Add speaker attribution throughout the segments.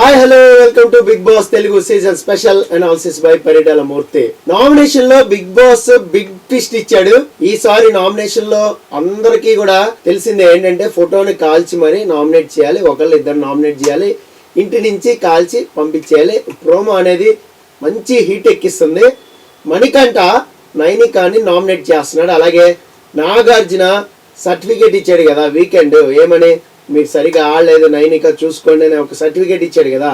Speaker 1: Hi hello welcome to Bigg Boss Telugu season special analysis by Paritala Murthy నామినేషన్లో Bigg Boss big twist ఇచ్చాడు. ఈసారి నామినేషన్లో అందరికీ కూడా తెలిసింది ఏంటంటే ఫోటోని కాల్చి మరి నామినేట్ చేయాలి ఒకళ్ళు ఇద్దరు నామినేట్ చేయాలి ఇంటి నుంచి కాల్చి పంపించేయాలి. ప్రోమో అనేది మంచి హీట్ ఎక్కిస్తుంది. మణికంఠ నైనికాని నామినేట్ చేస్తున్నాడు. అలాగే నాగార్జున సర్టిఫికేట్ ఇచ్చాడు కదా వీకెండ్ ఏమని? మీరు సరిగా ఆడలేదు నైనిక చూసుకోండి అని ఒక సర్టిఫికేట్ ఇచ్చాడు కదా.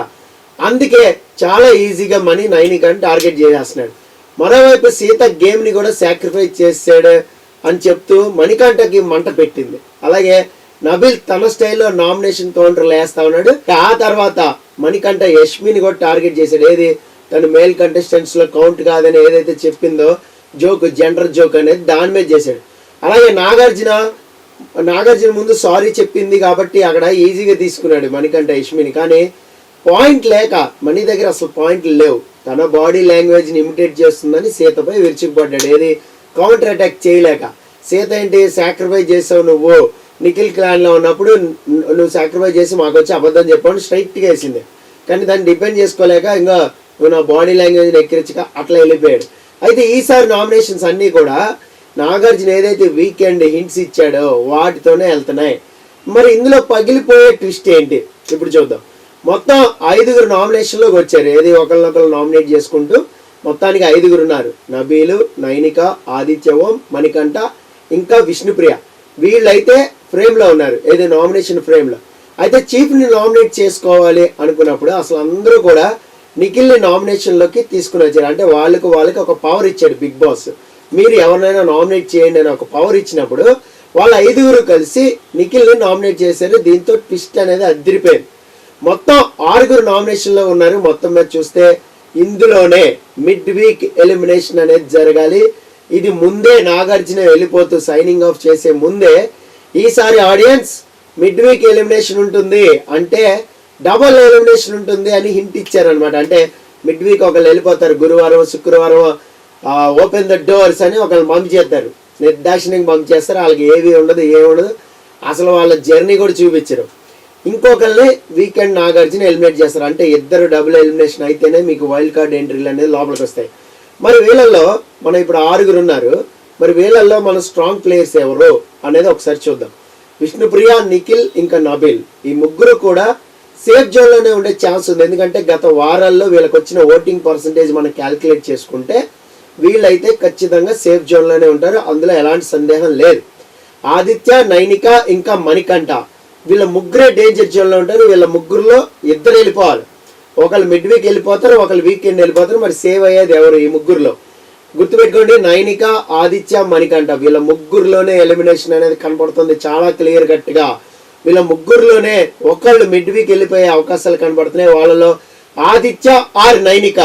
Speaker 1: అందుకే చాలా ఈజీగా మనీ నైనికని టార్గెట్ చేసేస్తున్నాడు. మరోవైపు సీత గేమ్ని కూడా సాక్రిఫైస్ చేసాడు అని చెప్తూ మణికంఠకి మంట పెట్టింది. అలాగే నబిల్ తన స్టైల్లో నామినేషన్ కౌంటర్లు వేస్తా ఉన్నాడు. ఆ తర్వాత మణికంఠ యష్మిని కూడా టార్గెట్ చేశాడు. ఏది? తను మేల్ కంటెస్టెంట్స్లో కౌంట్ కాదని ఏదైతే చెప్పిందో జోక్ జెండర్ జోక్ అనేది దాని మీద చేశాడు. అలాగే నాగార్జున నాగార్జున ముందు సారీ చెప్పింది కాబట్టి అక్కడ ఈజీగా తీసుకున్నాడు మణికంఠ యష్మిని. కానీ పాయింట్ లేక మణి దగ్గర అసలు పాయింట్లు లేవు. తన బాడీ లాంగ్వేజ్ని ఇమిటేట్ చేస్తుందని సీతపై విరుచుకుపడ్డాడు. ఏది? కౌంటర్ అటాక్ చేయలేక. సీత ఏంటి? సాక్రిఫైస్ చేసావు నువ్వు. నిఖిల్ క్లాన్లో ఉన్నప్పుడు నువ్వు సాక్రిఫైస్ చేసి మాకు వచ్చి అబద్ధం చెప్పాను స్ట్రైట్గా వేసింది. కానీ దాన్ని డిపెండ్ చేసుకోలేక ఇంకా నువ్వు నా బాడీ లాంగ్వేజ్ని ఎక్కిరించక అట్లా వెళ్ళిపోయాడు. అయితే ఈసారి నామినేషన్స్ అన్నీ కూడా నాగార్జున ఏదైతే వీకెండ్ హింట్స్ ఇచ్చాడో వాటితోనే వెళ్తున్నాయి. మరి ఇందులో పగిలిపోయే ట్విస్ట్ ఏంటి? ఇప్పుడు చూద్దాం. మొత్తం ఐదుగురు నామినేషన్లోకి వచ్చారు. ఏది ఒకరినొకరు నామినేట్ చేసుకుంటూ మొత్తానికి ఐదుగురు ఉన్నారు. నబీలు నైనిక ఆదిత్య ఓం మణికంఠ ఇంకా విష్ణుప్రియ. వీళ్ళైతే ఫ్రేమ్లో ఉన్నారు. ఏది నామినేషన్ ఫ్రేమ్లో అయితే చీఫ్ని నామినేట్ చేసుకోవాలి అనుకున్నప్పుడు అసలు అందరూ కూడా నిఖిల్ని నామినేషన్లోకి తీసుకుని వచ్చారు. అంటే వాళ్ళకు వాళ్ళకి ఒక పవర్ ఇచ్చాడు బిగ్ బాస్. మీరు ఎవరినైనా నామినేట్ చేయండి అని ఒక పవర్ ఇచ్చినప్పుడు వాళ్ళ ఐదుగురు కలిసి నిఖిల్ని నామినేట్ చేశారు దీంతో ట్విస్ట్ అనేది అదిరిపోయింది. మొత్తం ఆరుగురు నామినేషన్లో ఉన్నారు. మొత్తం మీద చూస్తే ఇందులోనే మిడ్ వీక్ ఎలిమినేషన్ అనేది జరగాలి. ఇది ముందే నాగార్జున వెళ్ళిపోతూ సైనింగ్ ఆఫ్ చేసే ముందే ఈసారి ఆడియన్స్ మిడ్ వీక్ ఎలిమినేషన్ ఉంటుంది అంటే డబల్ ఎలిమినేషన్ ఉంటుంది అని హింట్ ఇచ్చారనమాట అంటే మిడ్ వీక్ ఒకళ్ళు వెళ్ళిపోతారు గురువారం శుక్రవారం ఓపెన్ ద డోర్స్ అని ఒకళ్ళు పంప్ చేస్తారు నిర్దాక్షిణ్యంగా పంప్ చేస్తారు. వాళ్ళకి ఏవి ఉండదు ఏమి ఉండదు. అసలు వాళ్ళ జర్నీ కూడా చూపించరు. ఇంకొకరిని వీకెండ్ నాగార్జున ఎలిమినేట్ చేస్తారు. అంటే ఇద్దరు డబుల్ ఎలిమినేషన్ అయితేనే మీకు వైల్డ్ కార్డ్ ఎంట్రీలు అనేది లోపలికి వస్తాయి. మరి వీళ్ళల్లో మనం ఇప్పుడు ఆరుగురు ఉన్నారు. మరి వీళ్ళల్లో మన స్ట్రాంగ్ ప్లేయర్స్ ఎవరు అనేది ఒకసారి చూద్దాం. విష్ణుప్రియ నిఖిల్ ఇంకా నబిల్. ఈ ముగ్గురు కూడా సేఫ్ జోన్లోనే ఉండే ఛాన్స్ ఉంది. ఎందుకంటే గత వారాల్లో వీళ్ళకి వచ్చిన ఓటింగ్ పర్సంటేజ్ మనం క్యాలిక్యులేట్ చేసుకుంటే వీళ్ళైతే ఖచ్చితంగా సేఫ్ జోన్లోనే ఉంటారు. అందులో ఎలాంటి సందేహం లేదు. ఆదిత్య నైనిక ఇంకా మణికంఠ. వీళ్ళ ముగ్గురే డేంజర్ జోన్లో ఉంటారు. వీళ్ళ ముగ్గురులో ఇద్దరు వెళ్ళిపోవాలి. ఒకళ్ళు మిడ్ వీక్ వెళ్ళిపోతారు ఒకళ్ళు వీకెండ్ వెళ్ళిపోతారు. మరి సేవ్ అయ్యేది ఎవరు ఈ ముగ్గురులో? గుర్తుపెట్టుకోండి నైనిక ఆదిత్య మణికంఠ. వీళ్ళ ముగ్గురులోనే ఎలిమినేషన్ అనేది కనపడుతుంది చాలా క్లియర్ కట్గా వీళ్ళ ముగ్గురులోనే ఒకళ్ళు మిడ్ వీక్ వెళ్ళిపోయే అవకాశాలు కనపడుతున్నాయి. వాళ్ళలో ఆదిత్య ఆర్ నైనిక.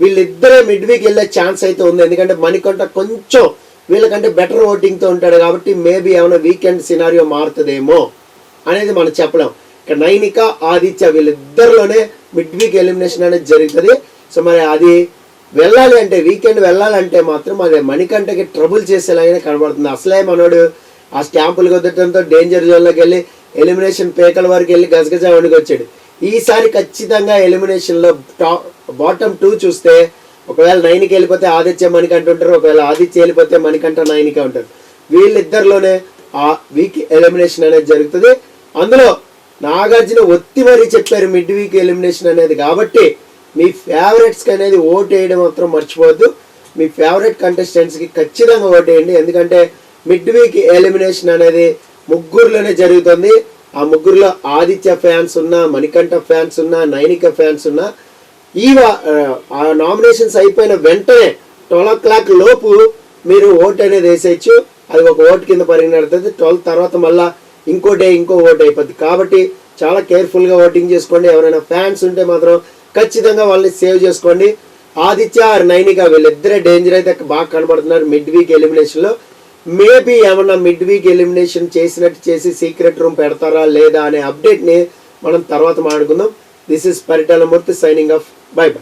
Speaker 1: వీళ్ళిద్దరే మిడ్ వీక్ వెళ్ళే ఛాన్స్ అయితే ఉంది. ఎందుకంటే మణికంట కొంచెం వీళ్ళకంటే బెటర్ ఓటింగ్తో ఉంటాడు కాబట్టి మేబీ ఏమైనా వీకెండ్ సినారియో మారుతుందేమో అనేది మనం చెప్పలేం. ఇక నైనిక ఆదిత్య వీళ్ళిద్దరిలోనే మిడ్ వీక్ ఎలిమినేషన్ అనేది జరుగుతుంది. సో మరి అది వెళ్ళాలి అంటే వీకెండ్ వెళ్ళాలంటే మాత్రం అది మణికంఠకి ట్రబుల్ చేసేలాగానే కనబడుతుంది. అసలే మనోడు ఆ స్టాంపులు కుదరడంతో డేంజర్ జోన్లోకి వెళ్ళి ఎలిమినేషన్ పేకల వరకు వెళ్ళి గజగజ వండుకొచ్చాడు వచ్చాడు ఈసారి ఖచ్చితంగా ఎలిమినేషన్లో టాప్ బాటమ్ టూ చూస్తే ఒకవేళ నైన్కి వెళ్ళిపోతే ఆదిత్య మణికంఠ ఉంటారు ఒకవేళ ఆదిత్య వెళ్ళిపోతే మణికంఠ నైన్కి ఉంటారు. వీళ్ళిద్దరిలోనే ఆ వీక్ ఎలిమినేషన్ అనేది జరుగుతుంది. అందులో నాగార్జున ఒత్తి మరీ చెప్పారు మిడ్ వీక్ ఎలిమినేషన్ అనేది. కాబట్టి మీ ఫేవరెట్స్కి అనేది ఓట్ వేయడం మాత్రం మర్చిపోవద్దు. మీ ఫేవరెట్ కంటెస్టెంట్స్కి ఖచ్చితంగా ఓట్ వేయండి. ఎందుకంటే మిడ్ వీక్ ఎలిమినేషన్ అనేది ముగ్గురులోనే జరుగుతుంది. ఆ ముగ్గురులో ఆదిత్య ఫ్యాన్స్ ఉన్నా మణికంఠ ఫ్యాన్స్ ఉన్నా నైనిక ఫ్యాన్స్ ఉన్నా ఈ ఆ నామినేషన్స్ అయిపోయిన వెంటనే ట్వెల్వ్ ఓ క్లాక్ లోపు మీరు ఓట్ అనేది వేసేయచ్చు. అది ఒక ఓటు కింద పరిగణిస్తుంది ట్వెల్వ్ తర్వాత మళ్ళా ఇంకో డే ఇంకో ఓట్ అయిపోద్ది. కాబట్టి చాలా కేర్ఫుల్గా ఓటింగ్ చేసుకోండి. ఎవరైనా ఫ్యాన్స్ ఉంటే మాత్రం ఖచ్చితంగా వాళ్ళని సేవ్ చేసుకోండి. ఆదిత్య ఆర్ నైనిక వీళ్ళిద్దరే డేంజర్ అయితే బాగా కనబడుతున్నారు మిడ్ వీక్ ఎలిమినేషన్లో మేబీ ఏమన్నా మిడ్ వీక్ ఎలిమినేషన్ చేసినట్టు చేసి సీక్రెట్ రూమ్ పెడతారా లేదా అనే అప్డేట్ని మనం తర్వాత మాట్లాడుకుందాం. This is Paritala Murthy signing off bye bye